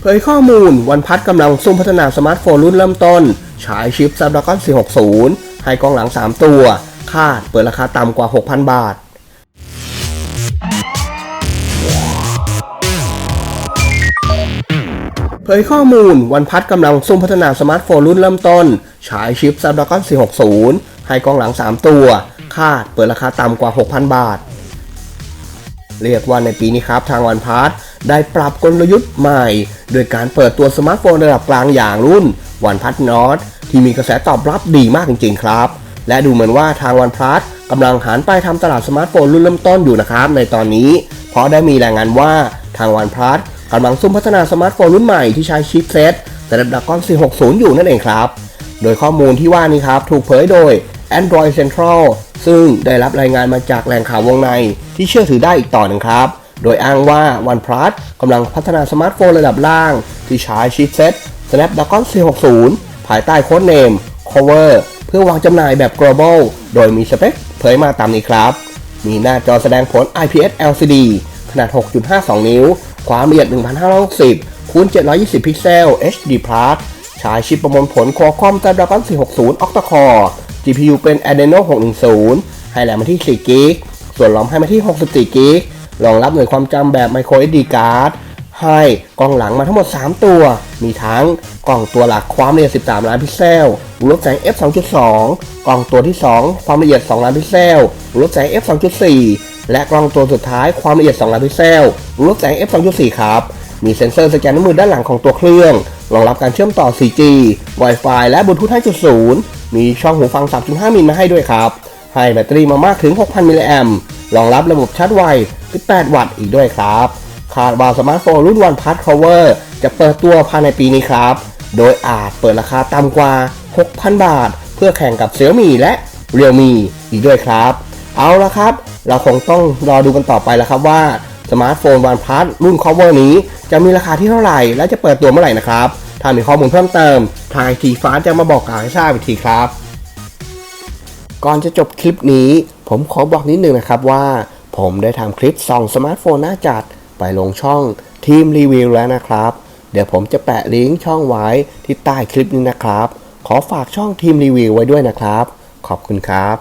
เผยข้อมูลวันพัดกำลังซุ่มพัฒนาสมาร์ทโฟนรุ่นเริ่มต้น ฉายชิป Snapdragon 460 ให้กล้องหลัง 3 ตัว คาดเปิดราคาต่ำกว่า 6,000 บาท เผยข้อมูลวันพัดกำลังซุ่มพัฒนาสมาร์ทโฟนรุ่นเริ่มต้น ฉายชิป Snapdragon 460 ให้กล้องหลัง 3 ตัว คาดเปิดราคาต่ำกว่า 6,000 บาท เรียกว่าในปีนี้ครับทางวันพาร์ทได้ปรับกลยุทธ์ใหม่ โดยการเปิดตัวสมาร์ทโฟนระดับกลางอย่างรุ่นวันพัทนอตที่มีกระแสตอบรับดีมากจริงๆครับ และดูเหมือนว่าทางวันพาร์ทกำลังหันไปทำตลาดสมาร์ทโฟนรุ่นเริ่มต้นอยู่นะครับ ในตอนนี้ เพราะได้มีรายงานว่าทางวันพาร์ทกำลังซุ่มพัฒนาสมาร์ทโฟนรุ่นใหม่ที่ใช้ชิปเซตแต่ระดับก้อน460 อยู่นั่นเองครับ โดยข้อมูลที่ว่านี้ครับถูกเผยโดย Android Central ซึ่งได้รับรายงานมาจากแหล่งข่าววงในที่เชื่อถือได้อีกต่อหนึ่งครับ โดยอ้างว่า OnePlus กำลังพัฒนาสมาร์ทโฟนระดับล่าง ที่ใช้ชิปเซ็ต Snapdragon 460 ภายใต้โค้ดเนม Cover เพื่อวางจำหน่ายแบบ global โดยมีสเปคเผยมาตามนี้ครับ มีหน้าจอแสดงผล IPS LCD ขนาด 6.52 นิ้ว ความละเอียด 1560คูณ720 พิกเซล HD Plus ใช้ชิปประมวลผล Qualcomm Snapdragon 460 Octa-core GPU เป็น Adreno 610 ให้แรมมาที่ 4 g b ส่วนรอมให้มาที่ 64 g b รองรับหน่วยความจำแบบ Micro SD card ให้กล้องหลังมาทั้งหมด 3 ตัว มีทั้งกล้องตัวหลักความละเอียด 13 ล้านพิกเซลรูปแสง f 2.2 กล้องตัวที่ 2 ความละเอียด 2 ล้านพิกเซลรูปแสง f 2.4 และกล้องตัวสุดท้ายความละเอียด 2 ล้านพิกเซลรูปแสง f 2.4 ครับ มีเซ็นเซอร์สแกนนิ้วมือด้านหลังของตัวเครื่อง รองรับการเชื่อมต่อ 4G Wi-Fi และบลูทูธ5.0 มีช่องหูฟัง 3.5 มิลมาให้ด้วยครับ ให้แบตเตอรี่มามากถึง 6,000 มิลลิแอมรองรับระบบชาร์จไว 18 วัตต์อีกด้วยครับ คาดว่าสมาร์ทโฟนรุ่น OnePlus Cover จะเปิดตัวภายในปีนี้ครับ โดยอาจเปิดราคาต่ำกว่า 6,000 บาท เพื่อแข่งกับ Xiaomi และ Realme อีกด้วยครับ เอาละครับ เราคงต้องรอดูกันต่อไปแล้วครับว่า สมาร์ทโฟน OnePlus รุ่น Cover นี้ จะมีราคาที่เท่าไหร่ และจะเปิดตัวเมื่อไหร่นะครับ ถ้ามีข้อมูลเพิ่มเติม ทางไอทีฟ้าจะมาบอกกล่าวให้ทราบอีกทีครับ ก่อนจะจบคลิปนี้ ผมขอบอกนิดนึงนะครับว่า ผมได้ทำคลิปส่องสมาร์ทโฟนหน้าจัด ไปลงช่องทีมรีวิวแล้วนะครับ เดี๋ยวผมจะแปะลิงก์ช่องไว้ที่ใต้คลิปนี้นะครับ ขอฝากช่องทีมรีวิวไว้ด้วยนะครับ ขอบคุณครับ